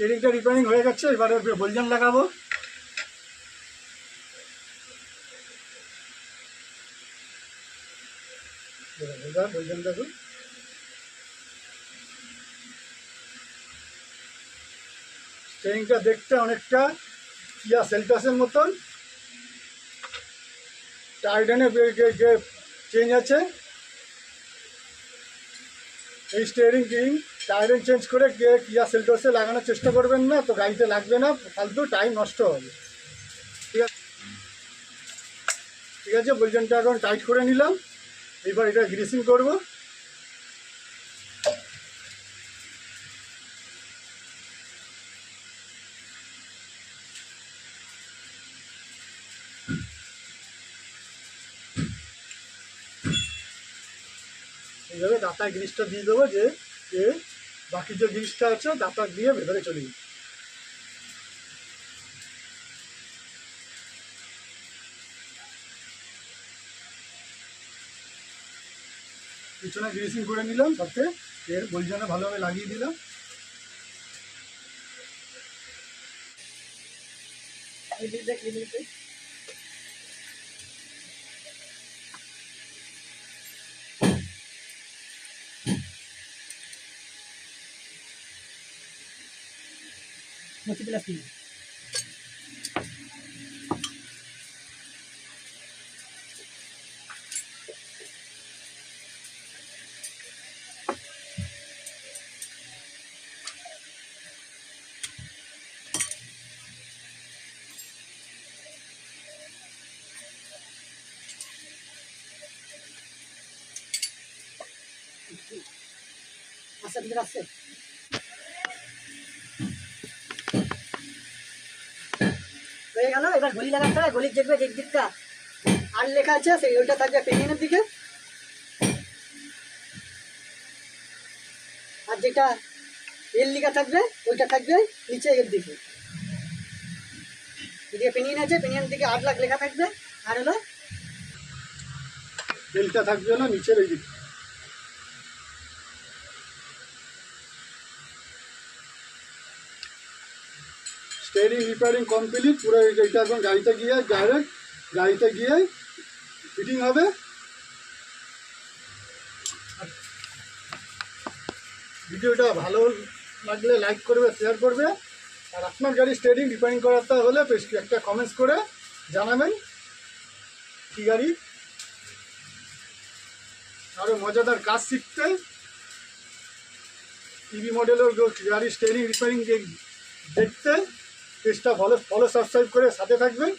স্টেরিংটা repairing হয়ে গেছে, এবারে বলজান লাগাবো। স্টেরিংটা দেখতে অনেকটা কিয়া সেলটাসের মতন। টাইডেনের যে চেঞ্জ আছে। এই স্টিয়ারিং কিং টায়ারিং চেঞ্জ করে কিয়া সেলটোসে লাগানোর চেষ্টা করবেন না, তো গাড়িতে লাগবে না, ফালতু টাইম নষ্ট হবে। ঠিক আছে? ঠিক আছে বলছেনটা এখন টাইট করে নিলাম। এবার এটা গ্রিসিং করব। এইভাবে দাঁতায় গ্রিসটা দিয়ে দেবো যে বাকি যে গ্রিসটা আছে, দাঁতা দিয়ে ভেতরে চলে পিছনে গ্রিসিং করে নিলাম সাথে এর বলজানে ভালোভাবে লাগিয়ে দিলাম। মুছি প্লাস তিন আচ্ছা ঠিক আছে হয়ে গেল, এবার গলি লাগাতে হবে গলির দেখবে যে আর লেখা আছে, সেই ওইটা থাকবে পেনিয়নের দিকে। আর যেটা এর লেখা থাকবে, ওইটা থাকবে নিচে এর দিকে। এদিকে পেনিয়ন আছে পেনিয়নের দিকে আট লাখ লেখা থাকবে, আর হলো তেলটা থাকবে না নিচের এই দিকে। স্টেরিং রিপেয়ারিং কমপ্লিট পুরো এইটা এখন গাড়িতে গিয়ে ডাইরেক্ট গাড়িতে গিয়ে ফিটিং হবে। ভিডিওটা ভালো লাগলে লাইক করবে শেয়ার করবে। আর আপনার গাড়ি স্টেরিং রিপেয়ারিং করাতে হলে বেশ একটা কমেন্টস করে জানাবেন কি গাড়ি। আরও মজাদার কাজ শিখতে টিভি মডেলের গাড়ি স্টেরিং রিপেয়ারিং দেখতে পেজটা ফলো ফলো সাবস্ক্রাইব করে সাথে থাকবেন।